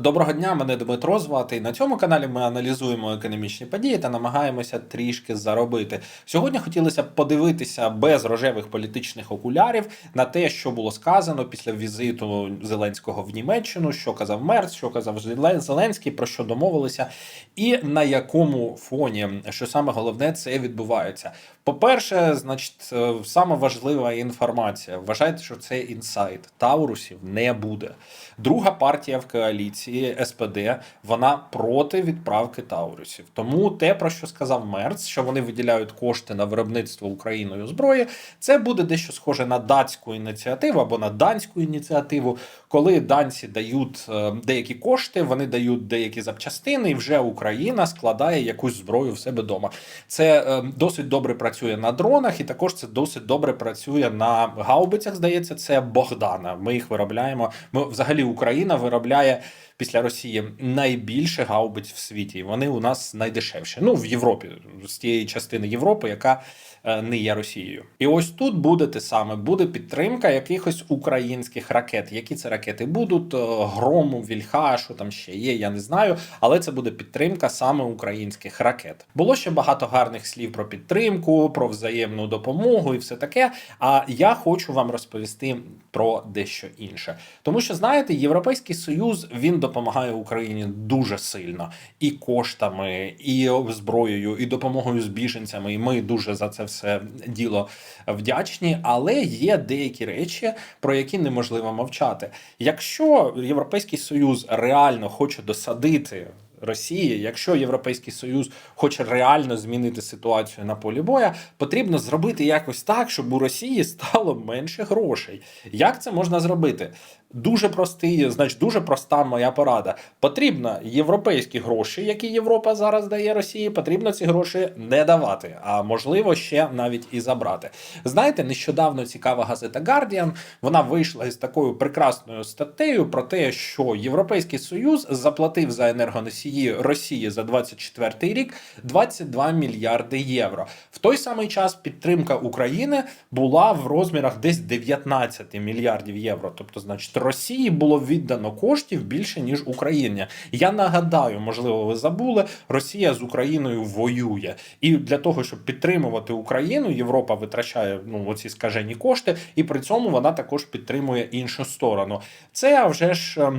Доброго дня, мене Дмитро звати. На цьому каналі ми аналізуємо економічні події та намагаємося трішки заробити. Сьогодні хотілося б подивитися без рожевих політичних окулярів на те, що було сказано після візиту Зеленського в Німеччину, що казав Мерц, що казав Зеленський, про що домовилися, і на якому фоні, що саме головне, це відбувається. По-перше, значить, е, саме важлива інформація. Вважайте, що це інсайт. Таурусів не буде. Друга партія в коаліції СПД вона проти відправки Таурусів. Тому те, про що сказав Мерц, що вони виділяють кошти на виробництво Україною зброї, це буде дещо схоже на датську ініціативу або на данську ініціативу, коли данці дають е, деякі кошти, вони дають деякі запчастини, і вже Україна складає якусь зброю в себе вдома. Це е, досить добре працює на дронах, і також це досить добре працює на гаубицях. Здається, це Богдана. Ми їх виробляємо. Ми взагалі Україна виробляє після Росії найбільше гаубиць в світі. і Вони у нас найдешевші. Ну в Європі з тієї частини Європи, яка не є Росією. І ось тут буде те саме: буде підтримка якихось українських ракет. Які це ракети будуть? Е, Грому, Вільха, що там ще є, я не знаю. Але це буде підтримка саме українських ракет. Було ще багато гарних слів про підтримку, про взаємну допомогу і все таке. А я хочу вам розповісти про дещо інше. Тому що знаєте, Європейський Союз він допомагає Україні дуже сильно і коштами, і зброєю, і допомогою з біженцями. І ми дуже за це все діло вдячні. Але є деякі речі, про які неможливо мовчати. Якщо Європейський Союз реально хоче досадити. Росії, якщо Європейський Союз хоче реально змінити ситуацію на полі боя, потрібно зробити якось так, щоб у Росії стало менше грошей. Як це можна зробити? Дуже простий, значить, дуже проста моя порада. Потрібно європейські гроші, які Європа зараз дає Росії, потрібно ці гроші не давати, а можливо ще навіть і забрати. Знаєте, нещодавно цікава газета Guardian, вона вийшла із такою прекрасною статтею про те, що Європейський Союз заплатив за енергоносії Росії за 24 рік 22 мільярди євро. В той самий час підтримка України була в розмірах десь 19 мільярдів євро. Тобто, значить, Росії було віддано коштів більше ніж Україні. Я нагадаю, можливо, ви забули, Росія з Україною воює, і для того, щоб підтримувати Україну, Європа витрачає ну оці скажені кошти, і при цьому вона також підтримує іншу сторону. Це вже ж.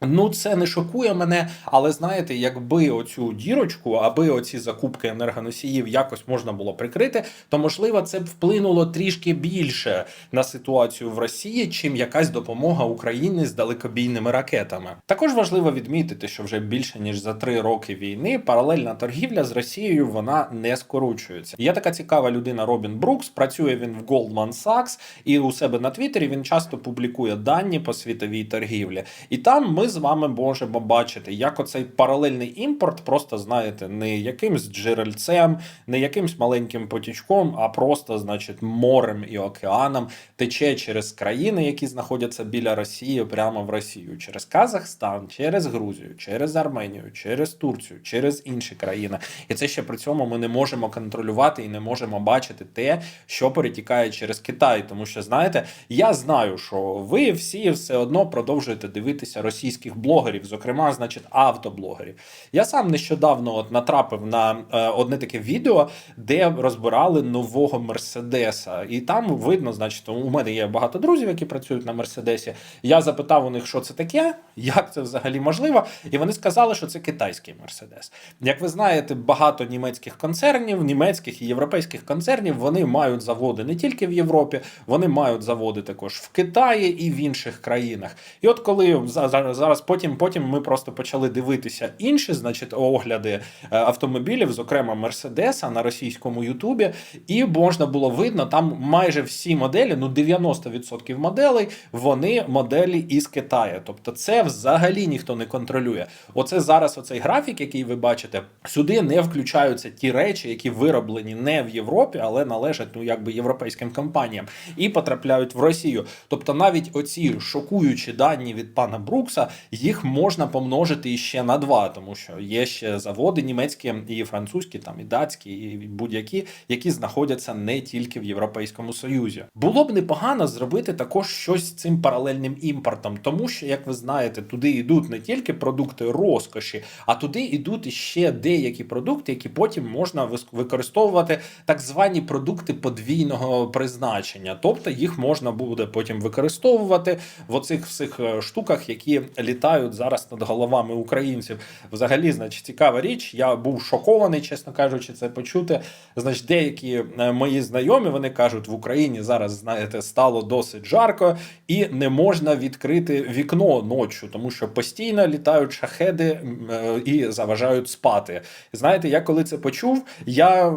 Ну, це не шокує мене, але знаєте, якби оцю дірочку, аби оці закупки енергоносіїв якось можна було прикрити, то можливо це б вплинуло трішки більше на ситуацію в Росії, чим якась допомога Україні з далекобійними ракетами. Також важливо відмітити, що вже більше ніж за три роки війни паралельна торгівля з Росією вона не скорочується. Є така цікава людина Робін Брукс. Працює він в Goldman Sachs, і у себе на Твіттері він часто публікує дані по світовій торгівлі. І там ми з вами можемо бачити, як оцей паралельний імпорт, просто знаєте, не якимсь джерельцем, не якимсь маленьким потічком, а просто, значить, морем і океаном тече через країни, які знаходяться біля Росії, прямо в Росію, через Казахстан, через Грузію, через Арменію, через Турцію, через інші країни. І це ще при цьому ми не можемо контролювати і не можемо бачити те, що перетікає через Китай. Тому що знаєте, я знаю, що ви всі все одно продовжуєте дивитися російських блогерів, зокрема, значить, автоблогерів. Я сам нещодавно от натрапив на е, одне таке відео, де розбирали нового Мерседеса, і там видно, значить, у мене є багато друзів, які працюють на Мерседесі. Я запитав у них, що це таке, як це взагалі можливо, і вони сказали, що це китайський Мерседес. Як ви знаєте, багато німецьких концернів, німецьких і європейських концернів, вони мають заводи не тільки в Європі, вони мають заводи також в Китаї і в інших країнах. І от коли за- за- зараз потім, потім ми просто почали дивитися інші, значить, огляди е, автомобілів, зокрема Мерседеса на російському Ютубі, і можна було видно, там майже всі моделі, ну 90% моделей, вони моделі із Китаю. Тобто, це взагалі ніхто не контролює. Оце зараз оцей графік, який ви бачите, сюди не включаються ті речі, які вироблені не в Європі, але належать ну якби європейським компаніям і потрапляють в Росію. Тобто, навіть оці шокуючі дані від пана Брукса, їх можна помножити ще на два, тому що є ще заводи німецькі і французькі, там і датські, і будь-які, які знаходяться не тільки в Європейському Союзі. Було б непогано зробити також щось з цим паралельним імпортом, тому що, як ви знаєте, туди йдуть не тільки продукти розкоші, а туди йдуть іще деякі продукти, які потім можна використовувати так звані продукти подвійного призначення, тобто їх можна буде потім використовувати в оцих всіх е, штуках, які літають зараз над головами українців. Взагалі, значить, цікава річ. Я був шокований, чесно кажучи, це почути. Значить, деякі е, мої знайомі вони кажуть, в Україні зараз знаєте стало досить жарко і не можна відкрити вікно ночі, тому що постійно літають шахеди е, і заважають спати. Знаєте, я коли це почув, я,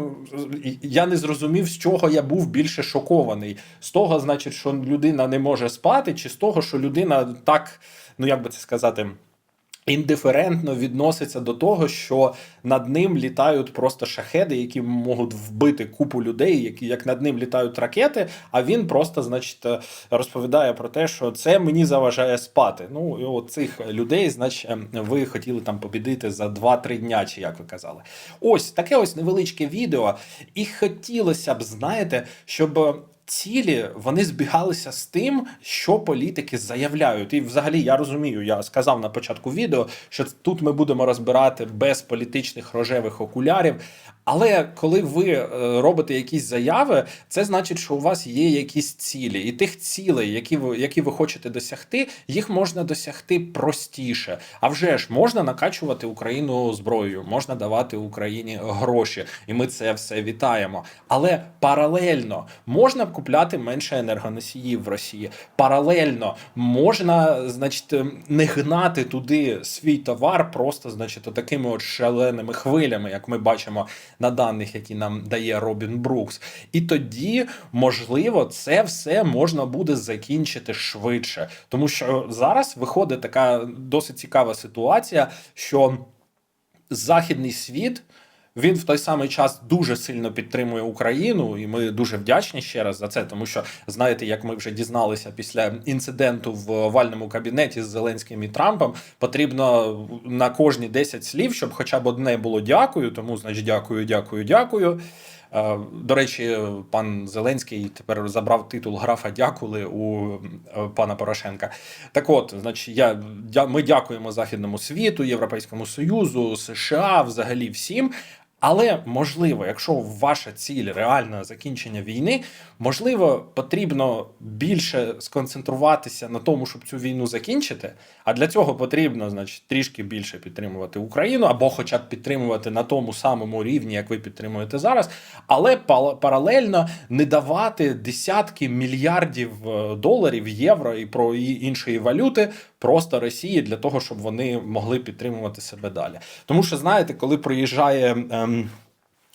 я не зрозумів, з чого я був більше шокований. З того, значить, що людина не може спати, чи з того, що людина так, ну як би це сказати. Індиферентно відноситься до того, що над ним літають просто шахеди, які можуть вбити купу людей, які як над ним літають ракети. А він просто, значить, е, розповідає про те, що це мені заважає спати. Ну і от цих людей, значить, ем, ви хотіли там побідити за 2-3 дня, чи як ви казали. Ось таке ось невеличке відео. І хотілося б, знаєте, щоб цілі вони збігалися з тим, що політики заявляють. І взагалі я розумію, я сказав на початку відео, що тут ми будемо розбирати без політичних рожевих окулярів. Але коли ви е, робите якісь заяви, це значить, що у вас є якісь цілі, і тих цілей, які ви які ви хочете досягти, їх можна досягти простіше. А вже ж можна накачувати Україну зброєю, можна давати Україні гроші, і ми це все вітаємо. Але паралельно можна купляти менше енергоносіїв в Росії. Паралельно можна, значить, не гнати туди свій товар, просто значить, такими от шаленими хвилями, як ми бачимо на даних, які нам дає Робін Брукс. І тоді, можливо, це все можна буде закінчити швидше, тому що зараз виходить така досить цікава ситуація, що західний світ. Він в той самий час дуже сильно підтримує Україну, і ми дуже вдячні ще раз за це. Тому що знаєте, як ми вже дізналися після інциденту в овальному кабінеті з Зеленським і Трампом, потрібно на кожні 10 слів, щоб хоча б одне було дякую. Тому значить, дякую, дякую, дякую. Е, До речі, пан Зеленський тепер забрав титул графа дякули у е, пана Порошенка. Так от, значить, я ми дякуємо західному світу, Європейському Союзу, США, взагалі всім. Але можливо, якщо ваша ціль реальне закінчення війни, можливо, потрібно більше сконцентруватися на тому, щоб цю війну закінчити. А для цього потрібно, значить, трішки більше підтримувати Україну, або хоча б підтримувати на тому самому рівні, як ви підтримуєте зараз, але паралельно не давати десятки мільярдів е, доларів, євро і про іншої валюти просто Росії для того, щоб вони могли підтримувати себе далі. Тому що знаєте, коли приїжджає. Ем,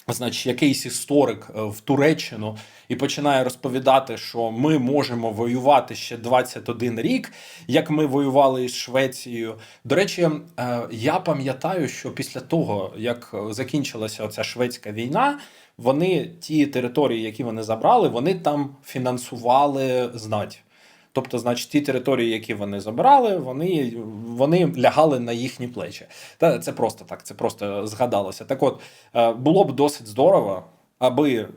Значить, якийсь історик е, в Туреччину і починає розповідати, що ми можемо воювати ще 21 рік, як ми воювали із Швецією. До речі, е, я пам'ятаю, що після того, як закінчилася оця шведська війна, вони ті території, які вони забрали, вони там фінансували знать. Тобто, значить, ті території, які вони забрали, вони, вони лягали на їхні плечі. Та це просто так, це просто згадалося. Так от е, було б досить здорово, аби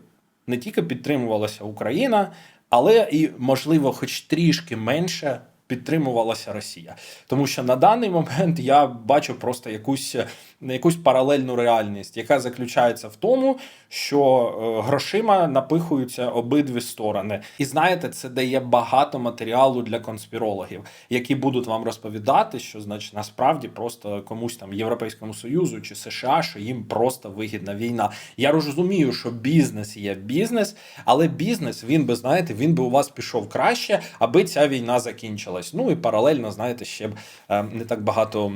не тільки підтримувалася Україна, але і, можливо, хоч трішки менше підтримувалася Росія. Тому що на даний момент я бачу просто якусь, якусь паралельну реальність, яка заключається в тому, що е, грошима напихуються обидві сторони. І знаєте, це дає багато матеріалу для конспірологів, які будуть вам розповідати, що значить насправді просто комусь там Європейському Союзу чи США, що їм просто вигідна війна. Я розумію, що бізнес є бізнес, але бізнес він би знаєте, він би у вас пішов краще, аби ця війна закінчилась. Ну і паралельно, знаєте, ще б е, не так багато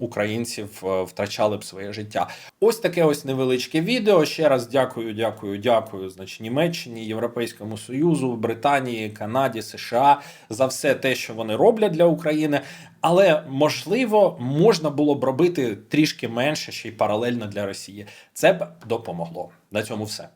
українців е, втрачали б своє життя. Ось таке ось невеличке відео. Ще раз дякую, дякую, дякую. Значить, Німеччині, Європейському Союзу, Британії, Канаді, США за все те, що вони роблять для України. Але можливо, можна було б робити трішки менше ще й паралельно для Росії. Це б допомогло. На цьому все.